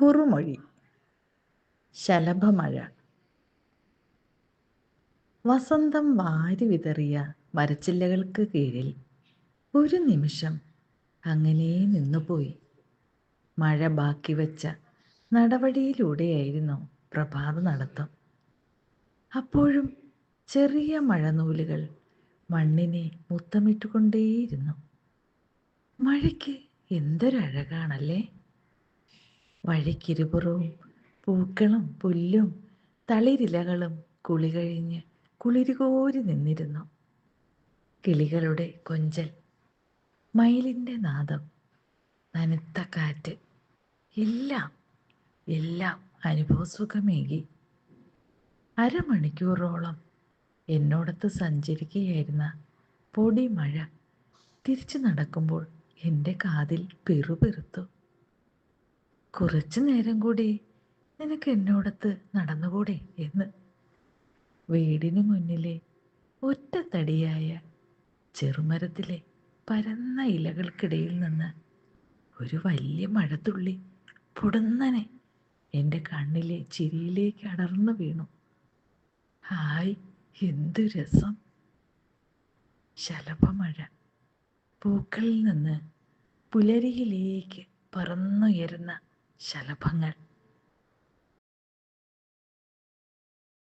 കുറുമൊഴി. ശലഭമഴ. വസന്തം വാരി വിതറിയ മരച്ചില്ലകൾക്ക് കീഴിൽ ഒരു നിമിഷം അങ്ങനെ നിന്നുപോയി. മഴ ബാക്കി വച്ച നടപടിയിലൂടെയായിരുന്നു പ്രഭാത നടത്തം. അപ്പോഴും ചെറിയ മഴനൂലുകൾ മണ്ണിനെ മുത്തമിട്ടുകൊണ്ടേയിരുന്നു. മഴയ്ക്ക് എന്തൊരഴകാണല്ലേ? വഴിക്കിരുപുറവും പൂക്കളും പുല്ലും തളിരിലകളും കുളി കഴിഞ്ഞ് കുളിരുകോരി നിന്നിരുന്നു. കിളികളുടെ കൊഞ്ചൽ മയിലിന്റെ നാദം നനുത്ത കാറ്റ് എല്ലാം എല്ലാം അനുഭവസുഖമേകി. അരമണിക്കൂറോളം എന്നോടത്ത് സഞ്ചരിക്കുകയായിരുന്ന പൊടി മഴ തിരിച്ചു നടക്കുമ്പോൾ എന്റെ കാതിൽ പിറുപിറുത്തു. കുറച്ചു നേരം കൂടി നിനക്ക് എന്നോടത്ത് നടന്നുകൂടെ എന്ന്. വീടിന് മുന്നിലെ ഒറ്റത്തടിയായ ചെറുമരത്തിലെ പരന്ന ഇലകൾക്കിടയിൽ നിന്ന് ഒരു വലിയ മഴത്തുള്ളി പൊടുന്നനെ എന്റെ കണ്ണിലെ ചിരിയിലേക്ക് അടർന്നു വീണു. ഹായ് എന്തു രസം. ശലഭമഴ പൂക്കളിൽ നിന്ന് പുലരിയിലേക്ക് പറന്നുയരുന്ന ശലഭങ്ങൾ.